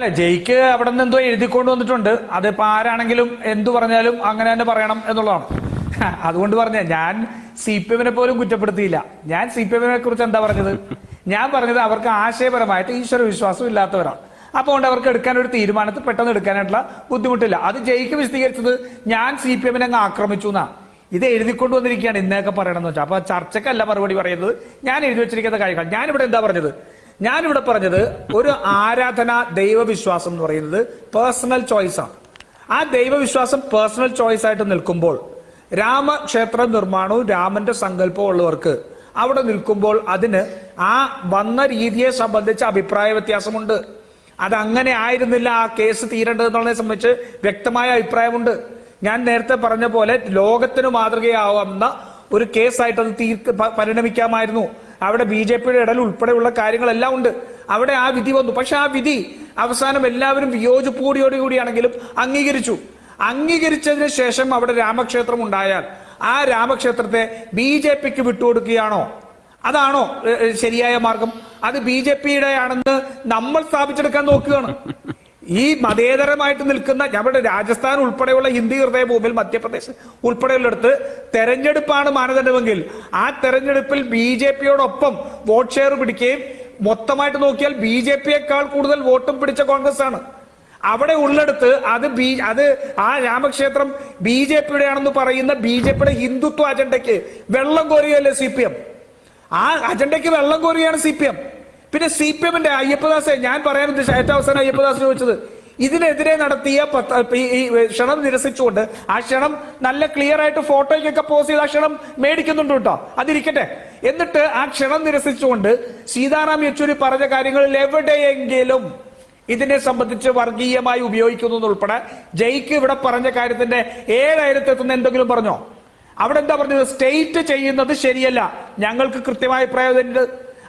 അല്ല ജയിക്ക് അവിടെ നിന്ന് എന്തോ എഴുതിക്കൊണ്ട് വന്നിട്ടുണ്ട്. അതിപ്പോ ആരാണെങ്കിലും എന്തു പറഞ്ഞാലും അങ്ങനെ തന്നെ പറയണം എന്നുള്ളതാണ്. അതുകൊണ്ട് പറഞ്ഞ ഞാൻ സി പി എമ്മിനെ പോലും കുറ്റപ്പെടുത്തിയില്ല. ഞാൻ സി പി എമ്മിനെ കുറിച്ച് എന്താ പറഞ്ഞത്? ഞാൻ പറഞ്ഞത് അവർക്ക് ആശയപരമായിട്ട് ഈശ്വര വിശ്വാസം ഇല്ലാത്തവരാണ്. അപ്പോൾ കൊണ്ട് അവർക്ക് എടുക്കാൻ ഒരു തീരുമാനത്തിൽ പെട്ടെന്ന് എടുക്കാനായിട്ടുള്ള ബുദ്ധിമുട്ടില്ല. അത് ജയിക്ക് വിശദീകരിച്ചത് ഞാൻ സി പി എമ്മിനെ അങ്ങ് ആക്രമിച്ചു എന്നാ. ഇത് എഴുതിക്കൊണ്ട് വന്നിരിക്കുകയാണ് ഇന്നൊക്കെ പറയണമെന്ന് വെച്ചാൽ. അപ്പൊ ചർച്ചക്കല്ല മറുപടി പറയുന്നത്. ഞാൻ എഴുതി വെച്ചിരിക്കുന്ന കാര്യങ്ങൾ. ഞാനിവിടെ എന്താ പറഞ്ഞത്? ഞാനിവിടെ പറഞ്ഞത് ഒരു ആരാധന ദൈവവിശ്വാസം എന്ന് പറയുന്നത് പേഴ്സണൽ ചോയ്സാണ് ആ ദൈവവിശ്വാസം പേഴ്സണൽ ചോയ്സ് ആയിട്ട് നിൽക്കുമ്പോൾ രാമക്ഷേത്ര നിർമ്മാണവും രാമന്റെ സങ്കല്പവും ഉള്ളവർക്ക് അവിടെ നിൽക്കുമ്പോൾ അതിന് ആ വന്ന രീതിയെ സംബന്ധിച്ച് അഭിപ്രായ വ്യത്യാസമുണ്ട്. അതങ്ങനെ ആയിരുന്നില്ല ആ കേസ് തീരേണ്ടത് എന്നുള്ളതിനെ സംബന്ധിച്ച് വ്യക്തമായ അഭിപ്രായമുണ്ട്. ഞാൻ നേരത്തെ പറഞ്ഞ പോലെ ലോകത്തിന് മാതൃകയാവുന്ന ഒരു കേസായിട്ട് അത് തീർക്ക് പരിണമിക്കാമായിരുന്നു. അവിടെ ബി ജെ പിയുടെ ഇടൽ ഉൾപ്പെടെയുള്ള കാര്യങ്ങളെല്ലാം ഉണ്ട്. അവിടെ ആ വിധി വന്നു. പക്ഷെ ആ വിധി അവസാനം എല്ലാവരും വിയോജിപ്പോടിയോടുകൂടിയാണെങ്കിലും അംഗീകരിച്ചു. അംഗീകരിച്ചതിന് ശേഷം അവിടെ രാമക്ഷേത്രം ഉണ്ടായാൽ ആ രാമക്ഷേത്രത്തെ ബി ജെ പിക്ക് വിട്ടുകൊടുക്കുകയാണോ? അതാണോ ശരിയായ മാർഗം? അത് ബി ജെ പിയുടെ ആണെന്ന് നമ്മൾ സ്ഥാപിച്ചെടുക്കാൻ നോക്കുകയാണ്. ഈ മതേതരമായിട്ട് നിൽക്കുന്ന നമ്മുടെ രാജസ്ഥാൻ ഉൾപ്പെടെയുള്ള ഹിന്ദി ഹൃദയഭൂമിയിൽ മധ്യപ്രദേശ് ഉൾപ്പെടെയുള്ളിടത്ത് തെരഞ്ഞെടുപ്പാണ് മാനദണ്ഡമെങ്കിൽ ആ തെരഞ്ഞെടുപ്പിൽ ബി ജെ പിയോടൊപ്പം വോട്ട് ഷെയർ പിടിക്കുകയും മൊത്തമായിട്ട് നോക്കിയാൽ ബി ജെ പിയേക്കാൾ കൂടുതൽ വോട്ടും പിടിച്ച കോൺഗ്രസ് ആണ് അവിടെ ഉള്ളെടുത്ത് അത് ബി അത് ആ രാമക്ഷേത്രം ബി ജെ പിയുടെ ആണെന്ന് പറയുന്ന ബി ജെ പിയുടെ ഹിന്ദുത്വ അജണ്ടയ്ക്ക് വെള്ളം കോരുകയല്ലേ സി പി എം. ആ അജണ്ടയ്ക്ക് വെള്ളം കോരുകയാണ് സി പി എം. പിന്നെ സി പി എമ്മിന്റെ അയ്യപ്പദാസെ ഞാൻ പറയാൻ ഉദ്ദേശിച്ച ഏറ്റവും അവസാനം അയ്യപ്പദാസ് ചോദിച്ചത് ഇതിനെതിരെ നടത്തിയ ഈ ക്ഷണം നിരസിച്ചുകൊണ്ട് ആ ക്ഷണം നല്ല ക്ലിയർ ആയിട്ട് ഫോട്ടോയ്ക്കൊക്കെ പോസ് ചെയ്ത് ആ ക്ഷണം മേടിക്കുന്നുണ്ട് കേട്ടോ. അതിരിക്കട്ടെ. എന്നിട്ട് ആ ക്ഷണം നിരസിച്ചുകൊണ്ട് സീതാറാം യെച്ചൂരി പറഞ്ഞ കാര്യങ്ങളിൽ എവിടെയെങ്കിലും ഇതിനെ സംബന്ധിച്ച് വർഗീയമായി ഉപയോഗിക്കുന്നു എന്നുൾപ്പെടെ ജയ്ക്ക് ഇവിടെ പറഞ്ഞ കാര്യത്തിന്റെ ഏഴായിരത്തെത്തുന്ന എന്തെങ്കിലും പറഞ്ഞോ? അവിടെ എന്താ പറഞ്ഞത്? സ്റ്റേറ്റ് ചെയ്യുന്നത് ശരിയല്ല. ഞങ്ങൾക്ക് കൃത്യമായ പ്രയോജനമുണ്ട്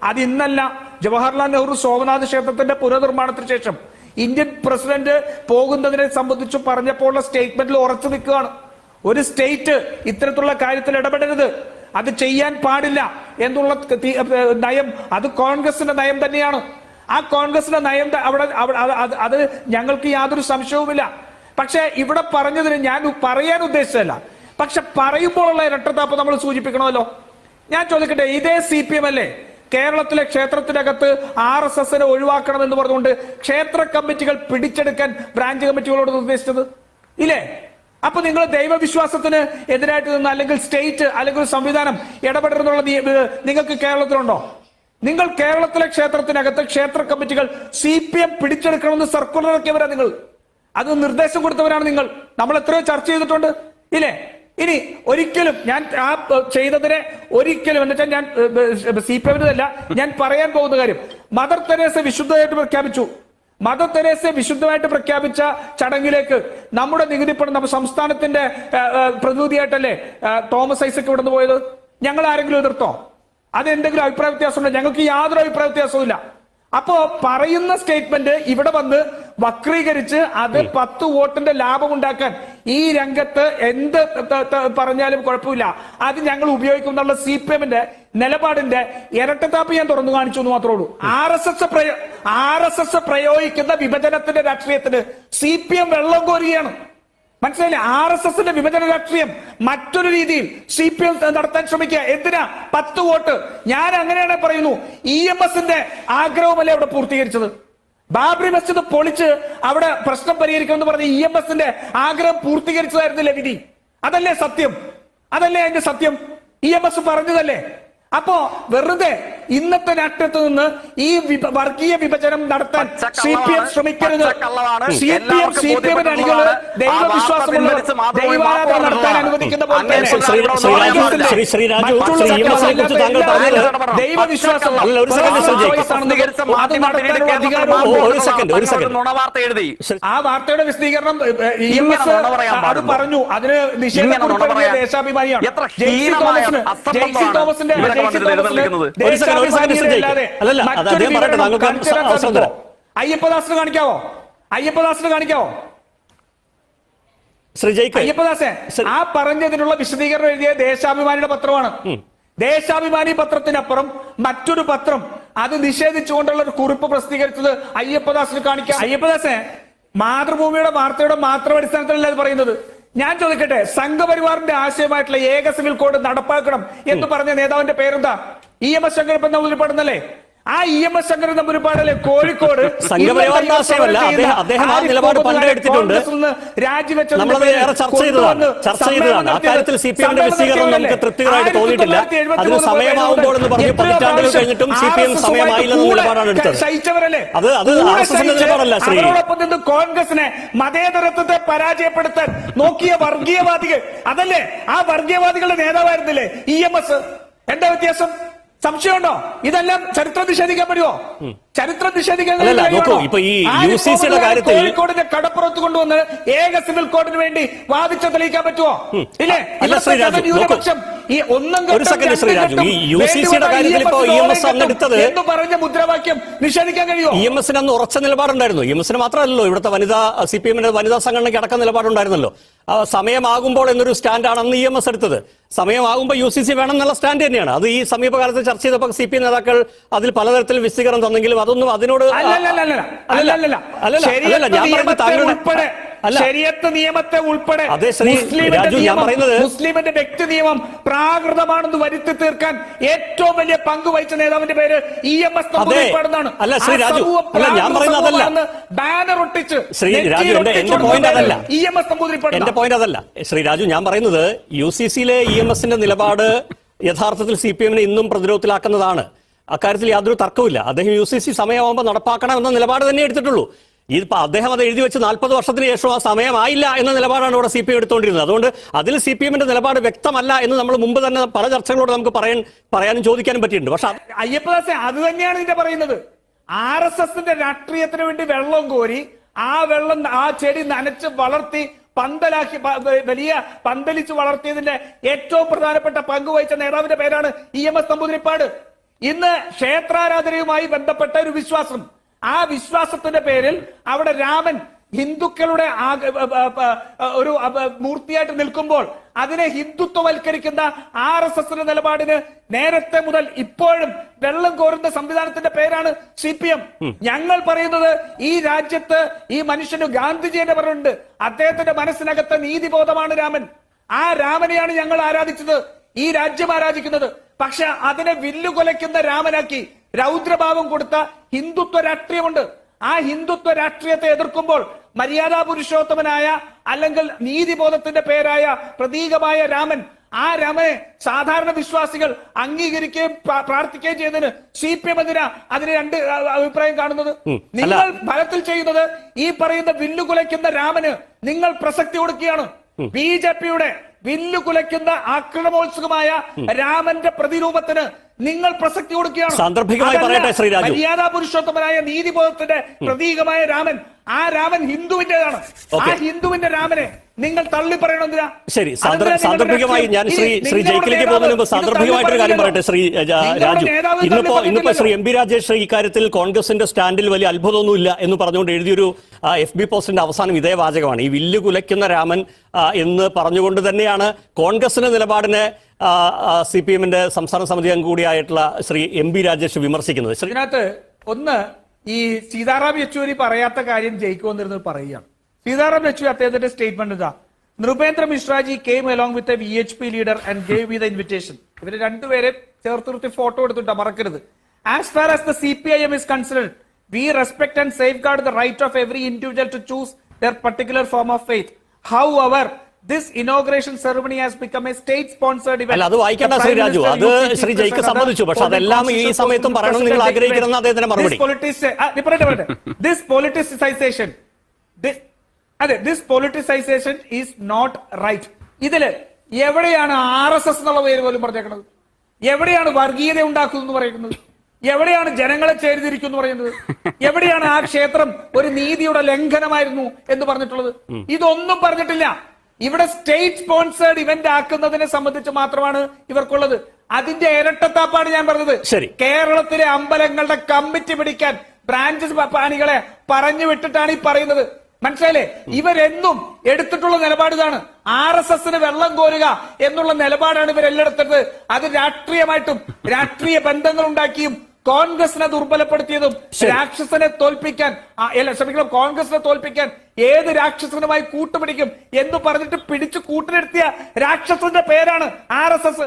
അത് ഇന്നല്ല. ജവഹർലാൽ നെഹ്റു സോമനാഥ് ക്ഷേത്രത്തിന്റെ പുനർനിർമ്മാണത്തിന് ശേഷം ഇന്ത്യൻ പ്രസിഡന്റ് പോകുന്നതിനെ സംബന്ധിച്ച് പറഞ്ഞപ്പോഴുള്ള സ്റ്റേറ്റ്മെന്റിൽ ഉറച്ചു നിൽക്കുകയാണ്. ഒരു സ്റ്റേറ്റ് ഇത്തരത്തിലുള്ള കാര്യത്തിൽ ഇടപെടരുത്. അത് ചെയ്യാൻ പാടില്ല എന്നുള്ള നയം അത് കോൺഗ്രസിന്റെ നയം തന്നെയാണ്. ആ കോൺഗ്രസിന്റെ നയം അവിടെ അത് ഞങ്ങൾക്ക് യാതൊരു സംശയവുമില്ല. പക്ഷേ ഇവിടെ പറഞ്ഞതിന് ഞാൻ പറയാൻ ഉദ്ദേശിച്ചതല്ല. പക്ഷെ പറയുമ്പോഴുള്ള ഇരട്ടത്താപ്പ് നമ്മൾ സൂചിപ്പിക്കണമല്ലോ. ഞാൻ ചോദിക്കട്ടെ ഇതേ സി പി എം അല്ലേ? കേരളത്തിലെ ക്ഷേത്രത്തിനകത്ത് ആർ എസ് എസിനെ ഒഴിവാക്കണം എന്ന് പറഞ്ഞുകൊണ്ട് ക്ഷേത്ര കമ്മിറ്റികൾ പിടിച്ചെടുക്കാൻ ബ്രാഞ്ച് കമ്മിറ്റികളോട് നിർദ്ദേശിച്ചത്. ഇല്ലേ? അപ്പൊ നിങ്ങൾ ദൈവവിശ്വാസത്തിന് എതിരായിട്ട് നിന്ന് അല്ലെങ്കിൽ സ്റ്റേറ്റ് അല്ലെങ്കിൽ സംവിധാനം ഇടപെടരുന്നുള്ള നിങ്ങൾക്ക് കേരളത്തിലുണ്ടോ? നിങ്ങൾ കേരളത്തിലെ ക്ഷേത്രത്തിനകത്ത് ക്ഷേത്ര കമ്മിറ്റികൾ സി പി എം പിടിച്ചെടുക്കണമെന്ന് സർക്കുലർ ഇറക്കിയവരാ നിങ്ങൾ. അത് നിർദ്ദേശം കൊടുത്തവരാണ് നിങ്ങൾ. നമ്മൾ എത്രയോ ചർച്ച ചെയ്തിട്ടുണ്ട്. ഇല്ലേ? ഇനി ഒരിക്കലും ഞാൻ ആ ചെയ്തതിനെ ഒരിക്കലും എന്ന് വെച്ചാൽ ഞാൻ സി പി എമ്മിനല്ല ഞാൻ പറയാൻ പോകുന്ന കാര്യം. മദർ തെരേസ വിശുദ്ധമായിട്ട് പ്രഖ്യാപിച്ചു. മദർ തെരേസ വിശുദ്ധമായിട്ട് പ്രഖ്യാപിച്ച ചടങ്ങിലേക്ക് നമ്മുടെ നികുതി പണം നമ്മുടെ സംസ്ഥാനത്തിന്റെ പ്രതിനിധിയായിട്ടല്ലേ തോമസ് ഐസക് ഇവിടെ നിന്ന് പോയത്? ഞങ്ങൾ ആരെങ്കിലും എതിർത്തോ? അത് എന്തെങ്കിലും അഭിപ്രായ വ്യത്യാസമുണ്ടോ? ഞങ്ങൾക്ക് യാതൊരു അഭിപ്രായ വ്യത്യാസവും ഇല്ല അപ്പോ പറയുന്ന സ്റ്റേറ്റ്മെന്റ് ഇവിടെ വന്ന് വക്രീകരിച്ച് അത് പത്ത് വോട്ടിന്റെ ലാഭം ഉണ്ടാക്കാൻ ഈ രംഗത്ത് എന്ത് പറഞ്ഞാലും കുഴപ്പമില്ല. അത് ഞങ്ങൾ ഉപയോഗിക്കും എന്നുള്ള സി പി എമ്മിന്റെ നിലപാടിന്റെ ഇരട്ടത്താപ്പ് ഞാൻ തുറന്നു കാണിച്ചു എന്ന് മാത്രമേ ഉള്ളൂ. R S S R S S പ്രയോഗിക്കുന്ന വിഭജനത്തിന്റെ രാഷ്ട്രീയത്തിന് സി പി എം വെള്ളം കോരുകയാണ്. മനസ്സിലായില്ലേ? ആർ എസ് എസിന്റെ വിഭജന രാഷ്ട്രീയം മറ്റൊരു രീതിയിൽ സി പി എം നടത്താൻ ശ്രമിക്കുക. എന്തിനാ? പത്ത് വോട്ട്. ഞാൻ അങ്ങനെയാണ് പറയുന്നു. ഇ എം എസിന്റെ ആഗ്രഹമല്ലേ അവിടെ പൂർത്തീകരിച്ചത്? ബാബറി മസ്ജിദ് പൊളിച്ച് അവിടെ പ്രശ്നം പരിഹരിക്കുമെന്ന് പറഞ്ഞ ഇ എം എസിന്റെ ആഗ്രഹം പൂർത്തീകരിച്ചതായിരുന്നില്ലേ വിധി അതല്ലേ സത്യം? അതല്ലേ അതിന്റെ സത്യം? ഇ എം എസ് പറഞ്ഞതല്ലേ? അപ്പോ വെറുതെ ഇന്നത്തെ രാഷ്ട്രീയത്തിൽ നിന്ന് ഈ വർഗീയ വിഭജനം നടത്താൻ സി പി എം ശ്രമിക്കരുത്. C P M C P അണികൾ പിൻവലിച്ച് മാത്രം ഒരു ദൈവാരാധന നടത്താൻ അനുവദിക്കുന്ന പോലെ തന്നെ ദൈവവിശ്വാസം ആ വാർത്തയുടെ വിശദീകരണം അത് പറഞ്ഞു അതിന് നിഷേധം ദേശാഭിമാനിയാണ് ജെയ്സി തോമസിന്റെ തോമസിന് ജെയ്സി തോമസിന്റെ അയ്യപ്പദാസിന് കാണിക്കാവോ? അയ്യപ്പദാസിന് കാണിക്കാവോ? അയ്യപ്പദാസെ ആ പറഞ്ഞതിനുള്ള വിശദീകരണം എഴുതിയ ദേശാഭിമാനിയുടെ പത്രമാണ്. ദേശാഭിമാനി പത്രത്തിനപ്പുറം മറ്റൊരു പത്രം അത് നിഷേധിച്ചുകൊണ്ടുള്ള ഒരു കുറിപ്പ് പ്രസിദ്ധീകരിച്ചത് അയ്യപ്പദാസിന് കാണിക്കാം. അയ്യപ്പദാസെ. മാതൃഭൂമിയുടെ വാർത്തയുടെ മാത്രം അടിസ്ഥാനത്തിലല്ല അത് പറയുന്നത്? ഞാൻ ചോദിക്കട്ടെ സംഘപരിവാറിന്റെ ആശയമായിട്ടുള്ള ഏക സിവിൽ കോഡ് നടപ്പാക്കണം എന്ന് പറഞ്ഞ നേതാവിന്റെ പേരെന്താ? ഇ എം എസ് ശങ്കരപ്പൻ നമ്പൂരിപ്പാടെന്നല്ലേ ആ ഇ എം എസ് ശങ്കരൻ നമ്പൂരിപ്പാടല്ലേ കോഴിക്കോട്. രാജിവെച്ച നിന്ന് കോൺഗ്രസിനെ മതേതരത്വത്തെ പരാജയപ്പെടുത്താൻ നോക്കിയ വർഗീയവാദികൾ. അതല്ലേ? ആ വർഗീയവാദികളുടെ നേതാവായിരുന്നില്ലേ? ഇ എം എസ് എന്താ വ്യത്യാസം? സംശയമുണ്ടോ? ഇതെല്ലാം ചരിത്രം നിഷേധിക്കാൻ പറ്റുമോ ചരിത്രം നിഷേധിക്കാൻ ഇപ്പൊ ഈ കാര്യത്തിൽ- കോഴിക്കോടിന്റെ കടപ്പുറത്ത് കൊണ്ടുവന്ന് ഏക സിവിൽ കോഡിന് വേണ്ടി വാദിച്ച തെളിയിക്കാൻ പറ്റുമോ ഇല്ലേ? ന്യൂനപക്ഷം ഈ ഒന്നും എന്ന് പറഞ്ഞ മുദ്രാവാക്യം നിഷേധിക്കാൻ കഴിയുമോ ഇ എം എസിന് അന്ന് ഉറച്ച നിലപാടുണ്ടായിരുന്നു. ഇ എം എസിന് മാത്രമല്ലല്ലോ ഇവിടുത്തെ വനിതാ സി പി എമ്മിന്റെ വനിതാ സംഘടനയ്ക്ക് അടക്കം നിലപാടുണ്ടായിരുന്നല്ലോ. സമയമാകുമ്പോൾ എന്നൊരു സ്റ്റാൻഡാണ് അന്ന് ഇ എം എസ് എടുത്തത്. സമയമാകുമ്പോൾ യു സി സി വേണം എന്നുള്ള സ്റ്റാൻഡ് തന്നെയാണ്. അത് ഈ സമീപകാലത്ത് ചർച്ച ചെയ്തപ്പോൾ സി പി നേതാക്കൾ അതിൽ പലതരത്തിൽ വിശദീകരണം തന്നെങ്കിലും അതൊന്നും അതിനോട് പറയുന്നത് നിയമത്തെ ഉൾപ്പെടെ മുസ്ലിമിന്റെ വ്യക്തി നിയമം പ്രാകൃതമാണെന്ന് വരുത്തി തീർക്കാൻ ഏറ്റവും വലിയ പങ്ക് വഹിച്ച നേതാവിന്റെ പേര് ഇ എം എസ്. അല്ല, ശ്രീ രാജു, അല്ല, ഞാൻ പറയുന്നത് അതല്ല. ബാനർ ഒട്ടിച്ച് ശ്രീ രാജു, എന്റെ- പോയിന്റ് അതല്ല. ഇ എം എസ് നമ്പൂതിരിപ്പാട് എന്റെ പോയിന്റ് അതല്ല. ശ്രീ രാജു ഞാൻ പറയുന്നത് യു സി സിയിലെ ഇ എം എസിന്റെ നിലപാട് യഥാർത്ഥത്തിൽ സി പി എമ്മിനെ ഇന്നും പ്രതിരോധത്തിലാക്കുന്നതാണ്. അക്കാര്യത്തിൽ യാതൊരു തർക്കവുമില്ല. അദ്ദേഹം യു സി സി സമയമാകുമ്പോൾ നടപ്പാക്കണം എന്ന നിലപാട് തന്നെ എടുത്തിട്ടുള്ളൂ. ഇതിപ്പോൾ അദ്ദേഹം അത് എഴുതി വെച്ച് നാൽപ്പത് വർഷത്തിന് ശേഷം ആ സമയമായില്ല എന്ന നിലപാടാണ് ഇവിടെ സി പി എം എടുത്തുകൊണ്ടിരുന്നത്. അതുകൊണ്ട് അതിൽ സി പി എമ്മിന്റെ നിലപാട് വ്യക്തമല്ല എന്ന് നമ്മൾ മുമ്പ് തന്നെ പല ചർച്ചകളോട് നമുക്ക് പറയാൻ പറയാനും ചോദിക്കാനും പറ്റിയിട്ടുണ്ട്. പക്ഷെ അയ്യപ്പദാസ് അത് തന്നെയാണ് ഇതിന്റെ പറയുന്നത്. ആർ എസ് എസിന്റെ രാഷ്ട്രീയത്തിന് വേണ്ടി വെള്ളം കോരി ആ വെള്ളം ആ ചെടി നനച്ച് വളർത്തി പന്തലാക്കി വലിയ പന്തലിച്ച് വളർത്തിയതിന്റെ ഏറ്റവും പ്രധാനപ്പെട്ട പങ്ക് വഹിച്ച നേതാവിന്റെ പേരാണ് ഇ എം എസ് നമ്പൂതിരിപ്പാട് ഇന്ന് ക്ഷേത്രാരാധനയുമായി ബന്ധപ്പെട്ട ഒരു വിശ്വാസം. ആ വിശ്വാസത്തിന്റെ പേരിൽ അവിടെ രാമൻ ഹിന്ദുക്കളുടെ ഒരു മൂർത്തിയായിട്ട് നിൽക്കുമ്പോൾ അതിനെ ഹിന്ദുത്വവൽക്കരിക്കുന്ന ആർ എസ് എസിന്റെ നിലപാടിന് നേരത്തെ മുതൽ ഇപ്പോഴും വെള്ളം കോരുന്ന സംവിധാനത്തിന്റെ പേരാണ് സി പി എം. ഞങ്ങൾ പറയുന്നത് ഈ രാജ്യത്ത് ഈ മനുഷ്യന് ഗാന്ധിജിയുടെ പറഞ്ഞിട്ടുണ്ട് അദ്ദേഹത്തിന്റെ മനസ്സിനകത്ത് നീതിബോധമാണ് രാമൻ. ആ രാമനെയാണ് ഞങ്ങൾ ആരാധിച്ചത്. ഈ രാജ്യം ആരാധിക്കുന്നത്? പക്ഷെ അതിനെ വില്ലുകൊലയ്ക്കുന്ന രാമനാക്കി രൗദ്രഭാവം കൊടുത്ത ഹിന്ദുത്വ രാഷ്ട്രീയമുണ്ട്. ആ ഹിന്ദുത്വ രാഷ്ട്രീയത്തെ എതിർക്കുമ്പോൾ മര്യാദാ പുരുഷോത്തമനായ അല്ലെങ്കിൽ നീതിബോധത്തിന്റെ പേരായ പ്രതീകമായ രാമൻ ആ രാമനെ സാധാരണ വിശ്വാസികൾ അംഗീകരിക്കുകയും പ്ര- പ്രാർത്ഥിക്കുകയും ചെയ്തതിന് സി പി എം എന്തിനാ അതിന് രണ്ട് അഭിപ്രായം കാണുന്നത്? നിങ്ങൾ ഫലത്തിൽ ചെയ്യുന്നത് ഈ പറയുന്ന വില്ലുകുലയ്ക്കുന്ന രാമന് നിങ്ങൾ പ്രസക്തി കൊടുക്കുകയാണ്. ബി ജെ പിയുടെ വില്ലുകുലയ്ക്കുന്ന ആക്രമോത്സുകമായ രാമന്റെ പ്രതിരൂപത്തിന് നിങ്ങൾ പ്രസക്തി കൊടുക്കുകയാണ്? സാന്ദർഭികമായി പറയട്ടെ. മര്യാദാ പുരുഷോത്തമനായ നീതിബോധത്തിന്റെ പ്രതീകമായ രാമൻ ആ രാമൻ ഹിന്ദുവിന്റേതാണ് ആ. ഹിന്ദുവിന്റെ രാമനെ നിങ്ങൾ തള്ളി പറയണം ശരി സാന്ദർ- സാന്ദർഭികമായി ഞാൻ ശ്രീ ശ്രീ ജയിക്കിലേക്ക് പോകുന്നതിന് മുമ്പ് സാന്ദർഭികമായിട്ടൊരു കാര്യം പറയട്ടെ ശ്രീ രാജു. ഇന്നിപ്പോ ഇന്നിപ്പോ ശ്രീ. എം പി രാജേഷ് ഇക്കാര്യത്തിൽ കോൺഗ്രസിന്റെ സ്റ്റാൻഡിൽ വലിയ അത്ഭുതമൊന്നുമില്ല എന്ന് പറഞ്ഞുകൊണ്ട് എഴുതിയൊരു എഫ് ബി പോസ്റ്റിന്റെ അവസാനം ഇതേ വാചകമാണ്. ഈ വില്ല് കുലയ്ക്കുന്ന രാമൻ എന്ന് പറഞ്ഞുകൊണ്ട് തന്നെയാണ് കോൺഗ്രസിന്റെ നിലപാടിനെ സി പി എമ്മിന്റെ സംസ്ഥാന സമിതി അംഗം കൂടിയായിട്ടുള്ള ശ്രീ എം പി രാജേഷ് വിമർശിക്കുന്നത്. ഇതിനകത്ത് ഒന്ന് ഈ സീതാറാം യെച്ചൂരി പറയാത്ത കാര്യം ജയിക്കുമെന്നിരുന്നത് പറയുകയാണ്. സീതാറാം യെച്ചൂരി അദ്ദേഹത്തിന്റെ സ്റ്റേറ്റ്മെന്റ് ഇതാ. Nripendra Mishraji came along with a V H P leader and gave we the invitation ഇവർ രണ്ടുപേരെ ചേർത്ത് നിർത്തി ഫോട്ടോ എടുത്തിട്ടാ മറക്കരുത്. As far as the C P I M is considered we respect and safeguard the right of every individual to choose their particular form of faith however this inauguration ceremony has become a state sponsored event അത് വായിക്കേണ്ട ശ്രീ രാജു. അത് ശ്രീ ജയ്ക്ക് സമ്മതിച്ചു. പക്ഷെ അതെല്ലാം ഈ സമയത്തും പറയണം നിങ്ങൾ ആഗ്രഹിക്കുന്ന അദ്ദേഹത്തിന്റെ മറുപടി. ദിസ് പൊളിറ്റിസൈസേഷൻ അതെ this politicization is not right ഇതിൽ എവിടെയാണ് ആർ എസ് എസ് എന്നുള്ള പേര് പോലും പറഞ്ഞേക്കുന്നത് എവിടെയാണ് വർഗീയത ഉണ്ടാക്കുന്നു എന്ന് പറയുന്നത്? എവിടെയാണ് ജനങ്ങളെ ചേരിതിരിക്കുന്നു എന്ന് പറയുന്നത്? എവിടെയാണ് ആ ക്ഷേത്രം ഒരു നീതിയുടെ ലംഘനമായിരുന്നു എന്ന് പറഞ്ഞിട്ടുള്ളത്? ഇതൊന്നും പറഞ്ഞിട്ടില്ല. ഇവിടെ സ്റ്റേറ്റ് സ്പോൺസേഡ് ഇവന്റ് ആക്കുന്നതിനെ സംബന്ധിച്ച് മാത്രമാണ് ഇവർക്കുള്ളത്. അതിന്റെ ഇരട്ടത്താപ്പാണ് ഞാൻ പറഞ്ഞത്. ശരി. കേരളത്തിലെ അമ്പലങ്ങളുടെ കമ്മിറ്റി പിടിക്കാൻ ബ്രാഞ്ച് പാണികളെ പറഞ്ഞു വിട്ടിട്ടാണ് ഈ പറയുന്നത്. മനസ്സിലായില്ലേ? ഇവരെന്നും എടുത്തിട്ടുള്ള നിലപാട് ഇതാണ് ആർ എസ് എസിന് വെള്ളം കോരുക എന്നുള്ള നിലപാടാണ് ഇവരെല്ലാം എടുത്തത്. അത് രാഷ്ട്രീയമായിട്ടും രാഷ്ട്രീയ ബന്ധങ്ങൾ ഉണ്ടാക്കിയും കോൺഗ്രസിനെ ദുർബലപ്പെടുത്തിയതും രാക്ഷസനെ തോൽപ്പിക്കാൻ അല്ല ക്ഷമിക്കണം കോൺഗ്രസിനെ തോൽപ്പിക്കാൻ ഏത് രാക്ഷസനുമായി കൂട്ടുപിടിക്കും എന്ന് പറഞ്ഞിട്ട് പിടിച്ചു കൂട്ടിനിർത്തിയ രാക്ഷസന്റെ പേരാണ് ആർ എസ് എസ്.